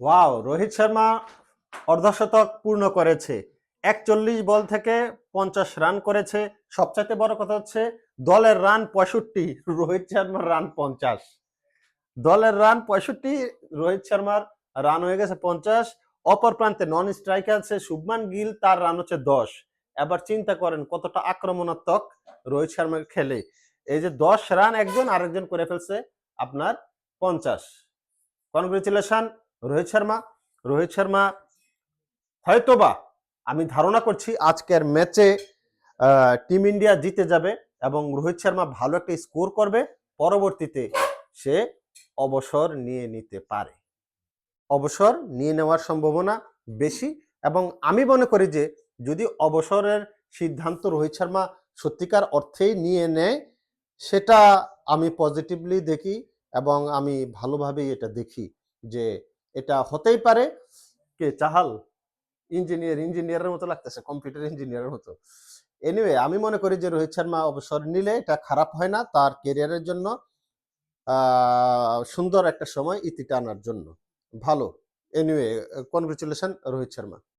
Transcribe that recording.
Wow Rohit Sharma অর্ধশতক পূর্ণ করেছে। একচল্লিশ বল থেকে পঞ্চাশ রান করেছে। সবচাইতে বড় কথা হচ্ছে, দলের রান পঁয়ষট্টি, রোহিত শর্মার রান পঞ্চাশ। দলের রান পঁয়ষট্টি, রোহিত শর্মার রান হয়ে গেছে পঞ্চাশ। অপর প্রান্তে নন স্ট্রাইকার আছে শুভমান গিল, তার রান হচ্ছে দশ। এবার চিন্তা করেন, কতটা আক্রমণাত্মক রোহিত শর্মার খেলে। এই যে দশ রান একজন আরেকজন করে ফেলছে আপনার পঞ্চাশ। কনগ্রেচুলেশন রোহিত শর্মা রোহিত শর্মা হয়তোবা আমি ধারণা করছি আজকের ম্যাচে টিম ইন্ডিয়া জিতে যাবে এবং রোহিত শর্মা ভালো একটা স্কোর করবে, পরবর্তীতে সে অবসর নিয়ে নিতে পারে। অবসর নিয়ে নেওয়ার সম্ভাবনা বেশি এবং আমি মনে করি যে যদি অবসরের সিদ্ধান্ত রোহিত শর্মা সত্যিকার অর্থেই নিয়ে নেয়, সেটা আমি পজিটিভলি দেখি এবং আমি ভালোভাবেই এটা দেখি যে এটা হতেই পারে। কে? চাহাল? ইঞ্জিনিয়ার, ইঞ্জিনিয়ারের মতো লাগতেছে, কম্পিউটার ইঞ্জিনিয়ারের মতো। এনিওয়ে আমি মনে করি যে রোহিত শর্মা অবসর নিলে এটা খারাপ হয় না, তার কেরিয়ারের জন্য সুন্দর একটা সময় ইতি টানার জন্য। ভালো। Anyway congratulation Rohit Sharma.